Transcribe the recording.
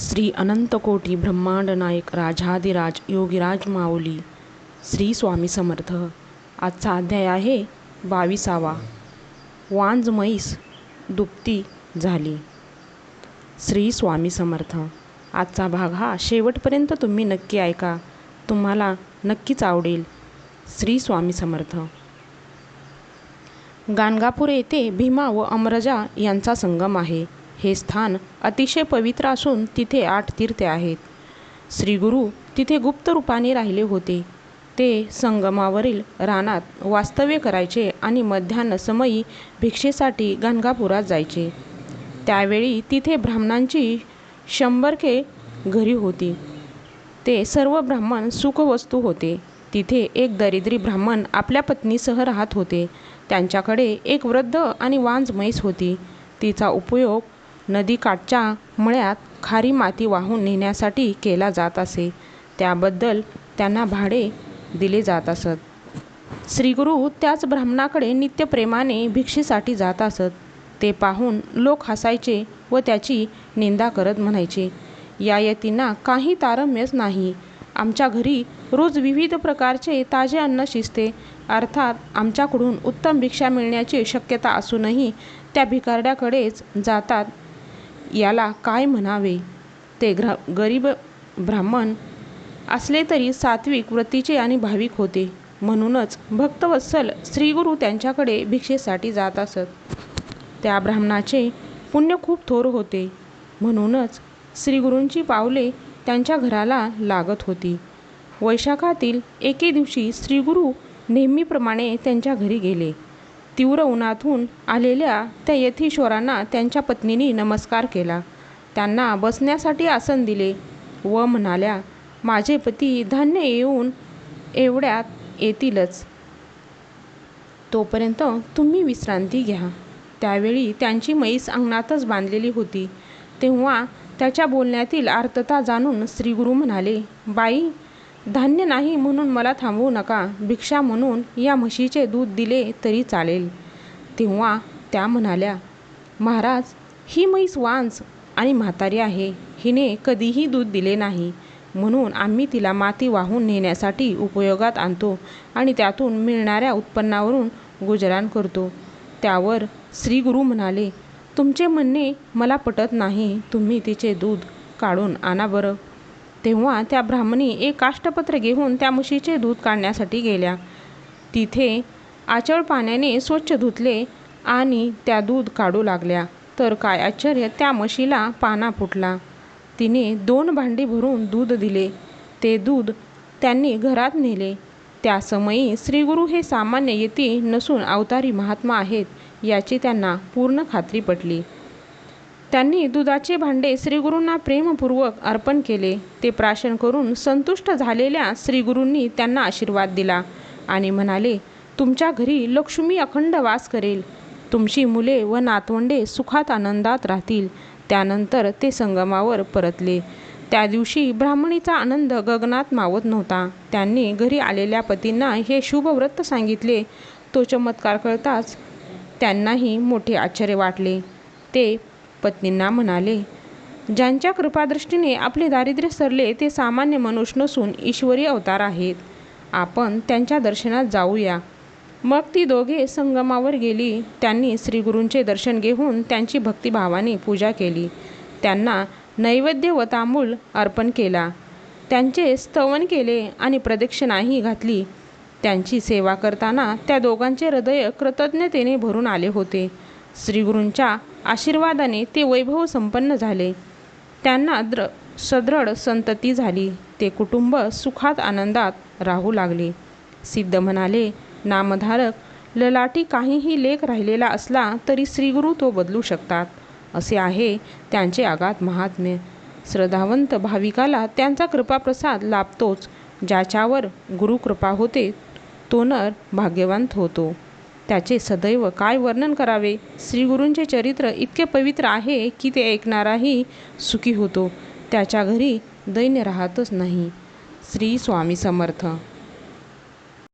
श्री अनंतकोटी ब्रह्मांड नायक राजाधिराज योगीराज माऊली श्री स्वामी समर्थ. आजचा अध्याय आहे बाविसावा. वांज म्हैस दुपती झाली. श्री स्वामी समर्थ. आजचा भाग हा शेवटपर्यंत तुम्ही नक्की ऐका. तुम्हाला नक्कीच आवडेल. श्री स्वामी समर्थ. गाणगापूर येथे भीमा व अमरजा यांचा संगम आहे. हे स्थान अतिशय पवित्र असून तिथे आठ तीर्थे आहेत. श्रीगुरू तिथे गुप्त रूपाने राहिले होते. ते संगमावरील रानात वास्तव्य करायचे आणि मध्यान्ह समयी भिक्षेसाठी गणगापुरात जायचे. त्यावेळी तिथे ब्राह्मणांची शंभरके घरी होती. ते सर्व ब्राह्मण सुखवस्तू होते. तिथे एक दरिद्री ब्राह्मण आपल्या पत्नीसह राहत होते. त्यांच्याकडे एक वृद्ध आणि वांज म्हैस होती. तिचा उपयोग नदीकाठच्या मळ्यात खारी माती वाहून नेण्यासाठी केला जात असे. त्याबद्दल त्यांना भाडे दिले जात असत. श्रीगुरू त्याच ब्राह्मणाकडे नित्यप्रेमाने भिक्षेसाठी जात असत. ते पाहून लोक हसायचे व त्याची निंदा करत म्हणायचे या यतींना काही तारम्यच नाही. आमच्या घरी रोज विविध प्रकारचे ताजे अन्न शिजते. अर्थात आमच्याकडून उत्तम भिक्षा मिळण्याची शक्यता असूनही त्या भिकारड्याकडेच जातात याला काय म्हणावे? ते ग्रा गरीब ब्राह्मण असले तरी सात्विक वृत्तीचे आणि भाविक होते. म्हणूनच भक्तवत्सल श्रीगुरू त्यांच्याकडे भिक्षेसाठी जात असत. त्या ब्राह्मणाचे पुण्य खूप थोर होते. म्हणूनच श्रीगुरूंची पावले त्यांच्या घराला लागत होती. वैशाखातील एके दिवशी श्रीगुरू नेहमीप्रमाणे त्यांच्या घरी गेले. तीव्र उन्हातून आलेल्या त्या यथीश्वरांना त्यांच्या पत्नीने नमस्कार केला. त्यांना बसण्यासाठी आसन दिले व म्हणाल्या माझे पती धान्य येऊन एवढ्यात येतीलच. तोपर्यंत तुम्ही विश्रांती घ्या. त्यावेळी त्यांची म्हैस अंगणातच बांधलेली होती. तेव्हा त्याच्या बोलण्यातील आर्तता जाणून श्रीगुरू म्हणाले बाई धान्य नाही म्हणून मला थांबवू नका. भिक्षा म्हणून या म्हशीचे दूध दिले तरी चालेल. तेव्हा त्या म्हणाल्या महाराज ही म्हैस वांस आणि म्हातारी आहे. हिने कधीही दूध दिले नाही. म्हणून आम्ही तिला माती वाहून नेण्यासाठी उपयोगात आणतो आणि त्यातून मिळणाऱ्या उत्पन्नावरून गुजराण करतो. त्यावर श्रीगुरू म्हणाले तुमचे म्हणणे मला पटत नाही. तुम्ही तिचे दूध काढून आणा बरं. तेव्हा त्या ब्राह्मणी एक काष्टपत्र घेऊन त्या म्हशीचे दूध काढण्यासाठी गेल्या. तिथे आचळ पाण्याने स्वच्छ धुतले आणि त्या दूध काढू लागल्या. तर काय आश्चर्य त्या म्हशीला पाना फुटला. तिने दोन भांडी भरून दूध दिले. ते दूध त्यांनी घरात नेले. त्या समयी श्रीगुरू हे सामान्य येती नसून अवतारी महात्मा आहेत याची त्यांना पूर्ण खात्री पटली. त्यांनी दुधाचे भांडे श्रीगुरूंना प्रेमपूर्वक अर्पण केले. ते प्राशन करून संतुष्ट झालेल्या श्रीगुरूंनी त्यांना आशीर्वाद दिला आणि म्हणाले तुमच्या घरी लक्ष्मी अखंड वास करेल. तुमची मुले व नातवंडे सुखात आनंदात राहतील. त्यानंतर ते संगमावर परतले. त्या दिवशी ब्राह्मणीचा आनंद गगनात मावत नव्हता. त्यांनी घरी आलेल्या पतींना हे शुभव्रत सांगितले. तो चमत्कार कळताच त्यांनाही मोठे आश्चर्य वाटले. ते पत्नींना म्हणाले ज्यांच्या कृपादृष्टीने आपले दारिद्र्य सरले ते सामान्य मनुष्य नसून ईश्वरी अवतार आहेत. आपण त्यांच्या दर्शनात जाऊया. मग ती दोघे संगमावर गेली. त्यांनी श्रीगुरूंचे दर्शन घेऊन त्यांची भक्तिभावाने पूजा केली. त्यांना नैवेद्य व तांबूल अर्पण केला. त्यांचे स्तवन केले आणि प्रदक्षिणाही घातली. त्यांची सेवा करताना त्या दोघांचे हृदय कृतज्ञतेने भरून आले होते. श्रीगुरूंच्या आशीर्वादाने ते वैभव संपन्न झाले. त्यांना द्र सदृढ संतती झाली. ते कुटुंब सुखात आनंदात राहू लागले. सिद्ध म्हणाले नामधारक ललाटी काहीही लेख राहिलेला असला तरी श्रीगुरू तो बदलू शकतात. असे आहे त्यांचे आगात महात्म्य. श्रद्धावंत भाविकाला त्यांचा कृपाप्रसाद लाभतोच. ज्याच्यावर गुरुकृपा होते तो नर भाग्यवंत होतो. त्याचे सदैव काय वर्णन करावे? श्रीगुरूंचे चरित्र इतके पवित्र आहे की ते ऐकणाराही सुखी होतो. त्याच्या घरी दैन्य राहतच नाही. श्री स्वामी समर्थ.